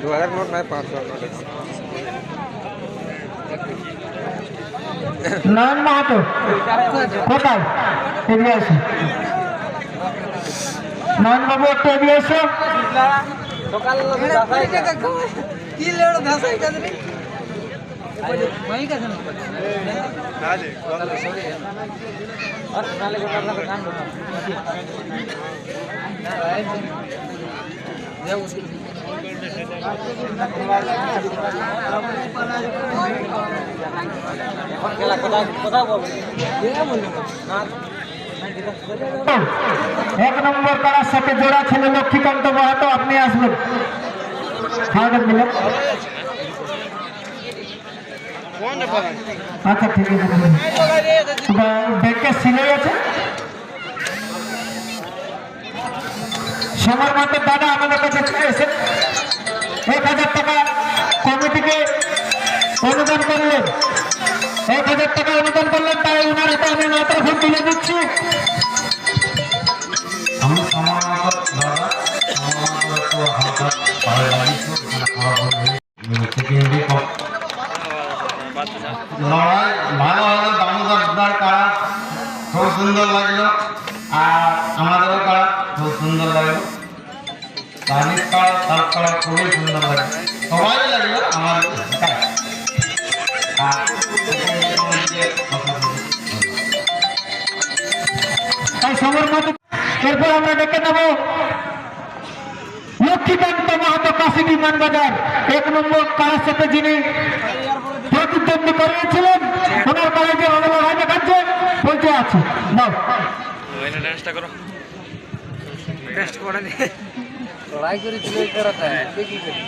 দু হাজার নোট নয় পাঁচশো নোট নয়ন মাহাতো কোথায় এগিয়ে আসো নয়ন বাবু একটু এগিয়ে এক নম্বর কারার সাথে জোড়া ছিল লক্ষ্মীকান্ত মাহাতো, আপনি আসবেন। আচ্ছা ঠিক আছে সিলাই আছে। সমর মাতের দাদা আমাদের কাছে এসে এক হাজার টাকা কমিটিকে অনুদান করলেন। এক হাজার টাকা অনুদান করলেন, তাই ওনার হাতে আমি মাইক্রোফোন তুলে দিচ্ছি। আমি সেকেন্ডে লড়াই ভালো হলো দামোদর কারা খুব সুন্দর লাগল। আর আমাদেরও কারা খুব সুন্দর লাগল। তানির কারা তার কারা খুবই সুন্দর লাগল সবাই লাগল আমার। তাই সমর এরপর আমরা ডেকে নেব লক্ষ্মীকান্ত মাহাতো কাশী বিমান বাজার এক নম্বর কারার সাথে যিনি প্রতিদ্বন্দ্বী করিয়েছিলেন ওনার যে ভালো লড়াই দেখাচ্ছে পৌঁছে আছে নাও ডান্সটা করো। ডান্স করে নি লড়াই করেছিল এই করাটা দেখি করি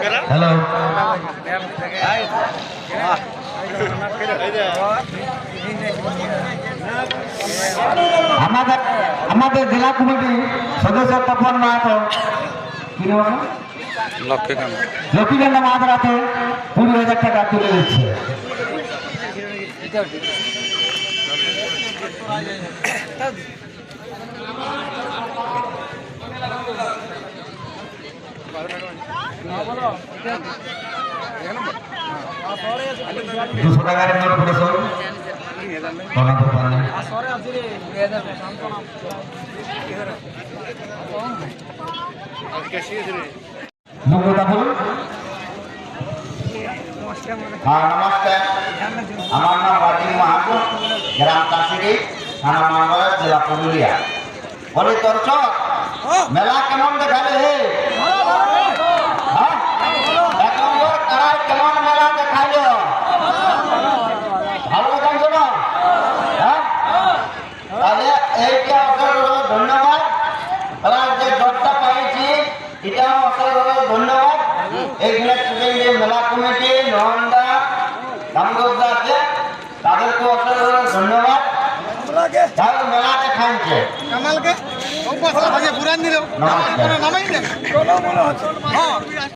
হ্যালো আমাদের আমাদের জেলা কমিটি সদস্য তপন মাহাতো কি নাম আপনার? লক্ষ্মীকান্ত মাহাতোর হাতে কুড়ি হাজার টাকা তুলে দিচ্ছে। দুশো টাকার নোট যোগ্যতা বলুন হ্যাঁ নমস্কার আমার নাম রাজীব মাহাতো গ্রাম কাশিরি থানা মামলা জেলা পুরুলিয়া। বলি তোর মেলা কেমন দেখালে হে হ্যাঁ? এক নম্বর কারায় কেমন মেলা দেখাইল ভালো দেখাইছো না হ্যাঁ তাহলে এইটা অসংখ্য ধন্যবাদ তারা যে জবটা পাইছি এটাও অসংখ্য ধন্যবাদ। এইখানে student যে মেলা কমিটি নন্দা দামগোদা আছে তাদেরকে অসংখ্য ধন্যবাদ। মেলাতে খাইছে কামালকে। পুরান দিল নামাই না